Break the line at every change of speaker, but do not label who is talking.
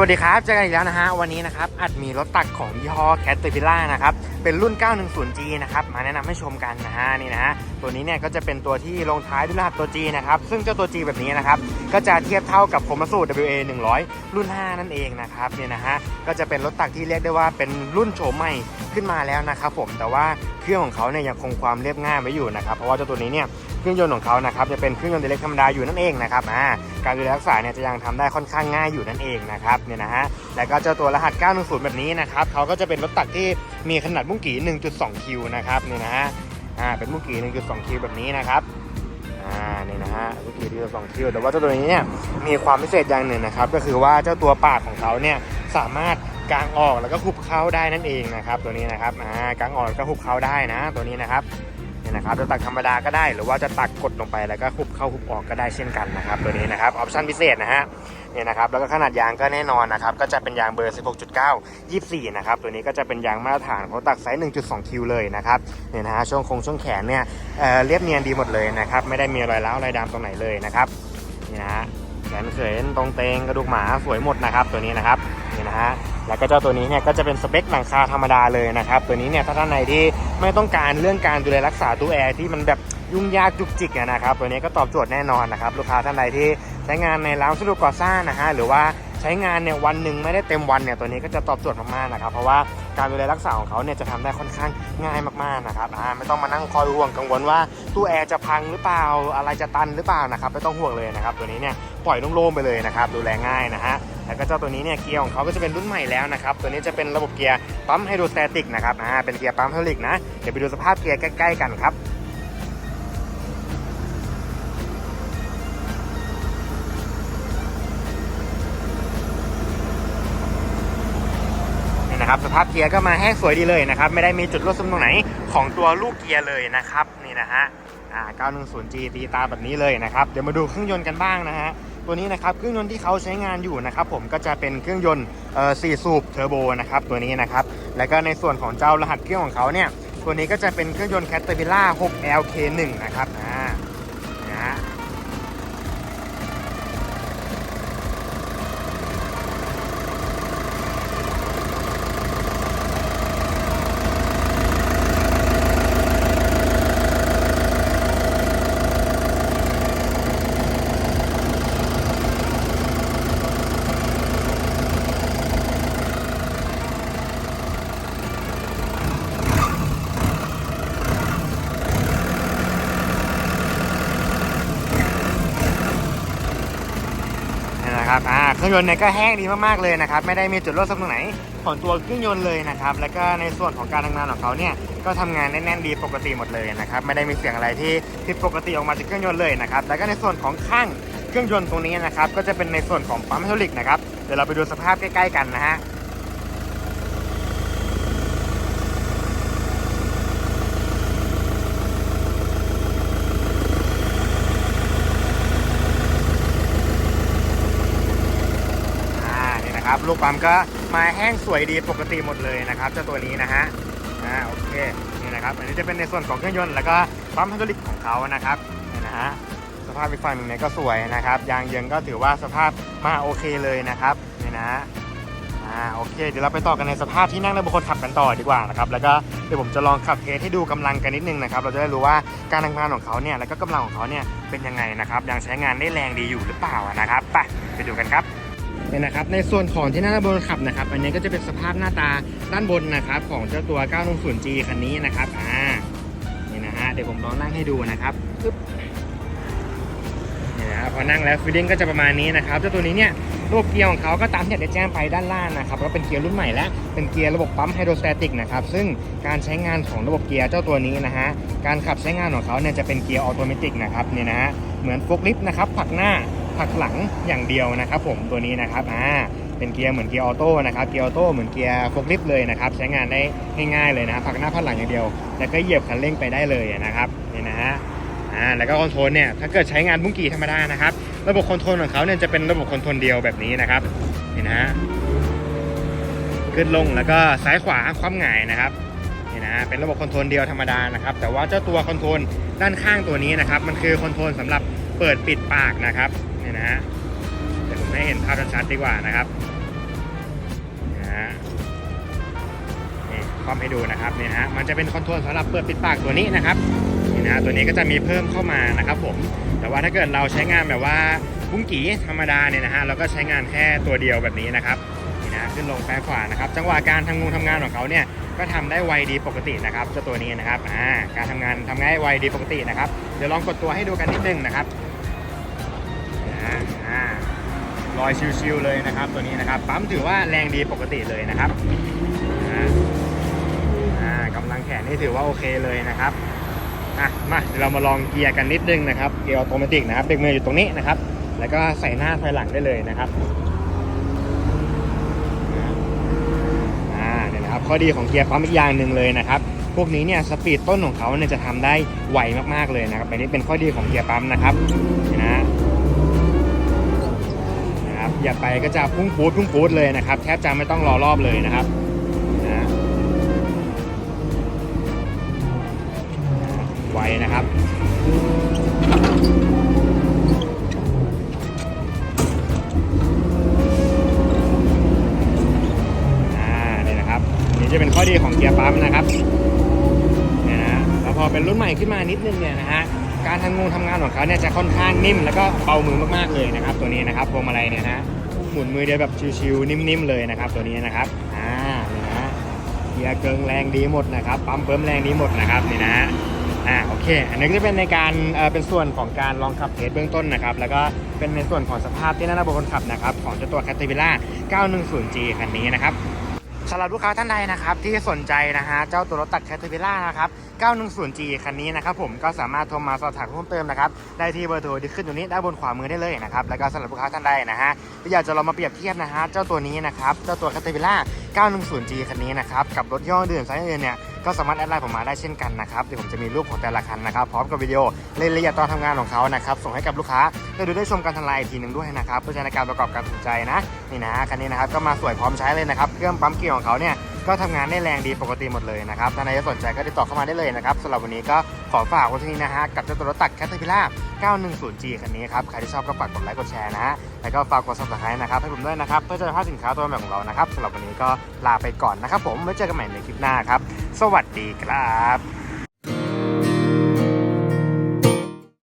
วัสดีครับ เจอกันอีกแล้วนะฮะ วันนี้นะครับ อัดมีรถตักของยี่ห้อ c a t e r p i l l a r นะครับ เป็นรุ่น 910G นะครับ มาแนะนำให้ชมกันนะฮะนี่นะฮะ ตัวนี้เนี่ยก็จะเป็นตัวที่ลงท้ายด้วยรหัสตัว G นะครับ ซึ่งเจ้าตัว G แบบนี้นะครับ ก็จะเทียบเท่ากับโคมาสู WA 100 รุ่น 5 นั่นเองนะครับเนี่ยนะฮะ ก็จะเป็นรถตักที่เรียกได้ว่าเป็นรุ่นโฉมใหม่ขึ้นมาแล้วนะครับผม แต่ว่า เครื่องของเขาเนี่ยยังคงความเรียบง่ายไว้อยู่นะครับเพราะว่าเจ้าตัวนี้เนี่ยเครื่องยนต์ของเขานะครับจะเป็นเครื่องยนต์เล็กธรรมดาอยู่นั่นเองนะครับอ่าการดูแลรักษาเนี่ยจะยังทำได้ค่อนข้างง่ายอยู่นั่นเองนะครับเนี่ยนะฮะแล้วก็เจ้าตัวรหัส 910 แบบนี้นะครับเขาก็จะเป็นรถตักที่มีขนาดมุ้งกี่ 1.2 คิวนะครับเนี่ยนะฮะอ่าเป็นมุ้งกี่ 1.2 คิวแบบนี้นะครับอ่านี่นะฮะมุ้งกี่1.2 คิวแต่ว่าเจ้าตัวนี้เนี่ยมีความพิเศษอย่างหนึ่งนะครับก็คือว่าเจ้าตัวปากของเขาเนี่ยสามารถ กางออกแล้วก็หุบเข้าได้นั่นเองนะครับ ตัวนี้นะครับอ่ากางออกแล้วก็หุบเข้าได้นะ ตัวนี้นะครับเนี่ยนะครับจะตักธรรมดาก็ได้ หรือว่าจะตักกดลงไปแล้วก็คุบเข้าคุบออกก็ได้เช่นกันนะครับ ตัวนี้นะครับออปชั่นพิเศษนะฮะเนี่ยนะครับแล้วก็ขนาดยางก็แน่นอนนะครับก็จะเป็นยางเบอร์ 16.9 24 นะครับตัวนี้ก็จะเป็นยางมาตรฐานเขาตักไซส์ 1.2 คิวเลยนะครับเนี่ยนะฮะช่วงคงช่วงแขนเนี่ยเอ่อเรียบเนียนดีหมดเลยนะครับไม่ได้มีรอยร้าวรอยดำตรงไหนเลยนะครับนี่นะฮะแขนเขนตรงเตงกระดูกหมาสวยหมดนะครับตัวนี้นะครับนี่นะฮะ แล้วก็เจ้าตัวนี้เนี่ยก็จะเป็นสเปคหลังคาธรรมดาเลยนะครับ ตัวนี้เนี่ยถ้าท่านไหนที่ไม่ต้องการเรื่องการดูแลรักษาตู้แอร์ที่มันแบบยุ่งยากจุกจิกนะครับ ตัวนี้ก็ตอบโจทย์แน่นอนนะครับ ลูกค้าท่านใดที่ใช้งานในร้านวัสดุก่อสร้างนะฮะหรือว่าใช้งานเนี่ยวันหนึ่งไม่ได้เต็มวันเนี่ยตัวนี้ก็จะตอบโจทย์มากๆนะครับ เพราะว่า การดูแลรักษาของเขาเนี่ยจะทำได้ค่อนข้างง่ายมากๆนะครับอ่าไม่ต้องมานั่งคอยห่วงกังวลว่าตู้แอร์จะพังหรือเปล่าอะไรจะตันหรือเปล่านะครับไม่ต้องห่วงเลยนะครับตัวนี้เนี่ยปล่อยโล่งๆไปเลยนะครับดูแลง่ายนะฮะแล้วก็เจ้าตัวนี้เนี่ยเกียร์ของเขาก็จะเป็นรุ่นใหม่แล้วนะครับตัวนี้จะเป็นระบบเกียร์ปั๊มไฮโดรสแตติกนะครับอ่าเป็นเกียร์ปั๊มไฮดรอลิกนะเดี๋ยวไปดูสภาพเกียร์ใกล้ๆกันครับ นะครับสภาพเกียร์ก็มาแห้งสวยดีเลยนะครับไม่ได้มีจุดรั่วซึมตรงไหนของตัวลูกเกียร์เลยนะครับนี่นะฮะอ่า 910G ตีตาแบบนี้เลยนะครับเดี๋ยวมาดูเครื่องยนต์กันบ้างนะฮะตัวนี้นะครับเครื่องยนต์ที่เขาใช้งานอยู่นะครับผมก็จะเป็นเครื่องยนต์เอ่อ4สูบเทอร์โบนะครับตัวนี้นะครับแล้วก็ในส่วนของเจ้ารหัสเครื่องของเขาเนี่ยตัวนี้ก็จะเป็นเครื่องยนต์ Caterpillar 6 LK1 นะครับอ่านะฮะ นะครับอ่าเครื่องยนต์เนี่ยก็แห้งดีมากๆเลยนะครับไม่ได้มีจุดรั่วซึมตรงไหนของตัวเครื่องยนต์เลยนะครับแล้วก็ในส่วนของการทำงานของเขาเนี่ยก็ทำงานแน่นๆดีปกติหมดเลยนะครับไม่ได้มีเสียงอะไรที่ผิดปกติออกมาจากเครื่องยนต์เลยนะครับแล้วก็ในส่วนของข้างเครื่องยนต์ตรงนี้นะครับก็จะเป็นในส่วนของปั๊มไฮดรอลิกนะครับเดี๋ยวเราไปดูสภาพใกล้ ๆ กันนะฮะ อ่า นะครับ ลูกปั๊มก็มาแห้งสวยดีปกติหมดเลยนะครับเจ้าตัวนี้นะฮะอ่าโอเคนี่นะครับอันนี้จะเป็นในส่วนของเครื่องยนต์แล้วก็ปั๊มไฮดรอลิกของเขานะครับนี่นะฮะสภาพอีกฝั่งหนึ่งเนี่ยก็สวยนะครับยางเยิงก็ถือว่าสภาพมาโอเคเลยนะครับนี่นะฮะอ่าโอเค เดี๋ยวเราไปต่อกันในสภาพที่นั่งในบุคคลขับกันต่อดีกว่านะครับแล้วก็เดี๋ยวผมจะลองขับเทสให้ดูกำลังกันนิดนึงนะครับเราจะได้รู้ว่าการทำงานของเขาเนี่ยแล้วก็กำลังของเขาเนี่ยเป็นยังไงนะครับยังใช้งานได้แรงดีอยู่หรือเปล่านะครับไปไปดูกันครับ เนี่ยนะครับในส่วนของที่หน้าบนขับนะครับ อันนี้ก็จะเป็นสภาพหน้าตาด้านบนนะครับ ของเจ้าตัว 910G คันนี้นะครับอ่านี่นะฮะเดี๋ยวผมลองนั่งให้ดูนะครับปึ๊บนี่นะพอนั่งแล้วฟีลลิ่งก็จะประมาณนี้นะครับเจ้าตัวนี้เนี่ยระบบเกียร์ของเขาก็ตามที่ได้แจ้งไปด้านล่างนะครับก็เป็นเกียร์รุ่นใหม่แล้วเป็นเกียร์ระบบปั๊มไฮโดรสแตติกนะครับซึ่งการใช้งานของระบบเกียร์เจ้าตัวนี้นะฮะการขับใช้งานของเขาเนี่ยจะเป็นเกียร์ออโตเมติกนะครับเนี่ยนะฮะเหมือนโฟล์คลิฟต์นะครับผลักหน้า ผักหลังอย่างเดียวนะครับผมตัวนี้นะครับอ่าเป็นเกียร์เหมือนเกียร์ออโต้นะครับเกียร์ออโต้เหมือนเกียร์โฟล์คลิฟต์เลยนะครับใช้งานได้ง่ายๆเลยนะครับผลักหน้าผักหลังอย่างเดียว แล้วก็เหยียบคันเร่งไปได้เลยนะครับนี่นะฮะอ่าแล้วก็คอนโทรลเนี่ยถ้าเกิดใช้งานบุ้งกี่ธรรมดานะครับระบบคอนโทรลของเขาเนี่ยจะเป็นระบบคอนโทรลเดียวแบบนี้นะครับนี่นะฮะขึ้นลงแล้วก็ซ้ายขวาคว่ำหงายนะครับนี่นะฮะเป็นระบบคอนโทรลเดียวธรรมดานะครับแต่ว่าเจ้าตัวคอนโทรลด้านข้างตัวนี้นะครับมันคือคอนโทรลสำหรับ เปิดปิดปากนะครับนี่นะฮะเดี๋ยวผมให้เห็นภาพชัดๆดีกว่านะครับฮะนี่ความให้ดูนะครับเนี่ยฮะมันจะเป็นคอนโทรลสำหรับเปิดปิดปากตัวนี้นะครับนี่นะตัวนี้ก็จะมีเพิ่มเข้ามานะครับผมแต่ว่าถ้าเกิดเราใช้งานแบบว่าบุ้งกี่ธรรมดาเนี่ยนะฮะเราก็ใช้งานแค่ตัวเดียวแบบนี้นะครับนี่นะขึ้นลงซ้ายขวานะครับ จังหวะการทำงงทำงานของเขาเนี่ยก็ทำได้ไวดีปกตินะครับเจ้าตัวนี้นะครับอ่าการทำงานทำง่ายไวดีปกตินะครับ เดี๋ยวลองกดตัวให้ดูกันนิดนึงนะครับารอยชิวๆเลยนะครับ ตัวนี้นะครับ ปั๊มถือว่าแรงดีปกติเลยนะครับอ่ากำลังแขนนี่ถือว่าโอเคเลยนะครับอะมาเดี๋ยวเรามาลองเกียร์กันนิดนึงนะครับ เกียร์ออโตเมติกนะครับเบรกมืออยู่ตรงนี้นะครับ แล้วก็ใส่หน้าถอยหลังได้เลยนะครับอ่าเนี่ยนะครับข้อดีของเกียร์ปั๊มอีกอย่างหนึ่งเลยนะครับพวกนี้เนี่ยสปีดต้นของเขาเนี่ยจะทำได้ไวมากๆเลยนะครับอันนี้เป็นข้อดีของเกียร์ปั๊มนะครับนะ นะครับไปก็จะพุ่งปูดพุ่งปูดเลยนะครับ แทบจะไม่ต้องรอรอบเลยนะครับนะไวนะครับอ่านี่นะครับนี่จะเป็นข้อดีของเกียร์ปั๊มนะครับเนี่ยนะแล้วพอเป็นรุ่นใหม่ขึ้นมานิดนึงเนี่ยนะฮะ การทำงงทำงานของเขาเนี่ยจะค่อนข้างนิ่มแล้วก็เบามือมากๆเลยนะครับ ตัวนี้นะครับพวงมาลัยเนี่ยนะหมุนมือเดียวแบบชิวๆนิ่มๆเลยนะครับตัวนี้นะครับอ่านี่นะเกียร์เกิงแรงดีหมดนะครับปั๊มเพิ่มแรงดีหมดนะครับนี่นะอ่าโอเค อันนี้ก็จะเป็นในการเอ่อเป็นส่วนของการลองขับเทสเบื้องต้นนะครับ แล้วก็เป็นในส่วนของสภาพที่นั่งบนคนขับนะครับของเจ้าตัว Caterpillar 910G คันนี้นะครับ สำหรับลูกค้าท่านใดนะครับที่สนใจนะฮะเจ้าตัวรถตัด Caterpillar นะครับ 910G คันนี้นะครับผมก็สามารถโทรมาสอบถามเพิ่มเติมนะครับได้ที่เบอร์โทรที่ขึ้นอยู่นี้ด้านบนขวามือได้เลยนะครับแล้วก็สำหรับลูกค้าท่านใดนะฮะที่อยากจะลองมาเปรียบเทียบนะฮะเจ้าตัวนี้นะครับเจ้าตัว Caterpillar 910G คันนี้นะครับกับรถย่อเดือนไซส์อื่นเนี่ย ก็สามารถแอดไลน์ผมมาได้เช่นกันนะครับเดี๋ยวผมจะมีรูปของแต่ละคันนะครับพร้อมกับวิดีโอรายละเอียดตอนทำงานของเขานะครับส่งให้กับลูกค้าได้ดูได้ชมการทันไลายอีกทีหนึ่งด้วยนะครับเพื่อใช้ในการประกอบการตัดสินใจนะนี่นะคันนี้นะครับก็มาสวยพร้อมใช้เลยนะครับเครื่องปั๊มเกียร์ของเขาเนี่ย ก็ทำงานได้แรงดีปกติหมดเลยนะครับถ้าใครสนใจก็ติดต่อเข้ามาได้เลยนะครับสำหรับวันนี้ก็ขอฝากไว้ที่นี้นะฮะกับเจ้าตัวรถตัก Caterpillar 910G คันนี้ครับใครที่ชอบก็ฝากกดไลค์กดแชร์นะฮะแล้วก็ฝากกด subscribe นะครับให้ผมด้วยนะครับเพื่อจะได้พลาดสินค้าตัวใหม่ของเรานะครับสำหรับวันนี้ก็ลาไปก่อนนะครับผมไว้เจอกันใหม่ในคลิปหน้าครับสวัสดีครับ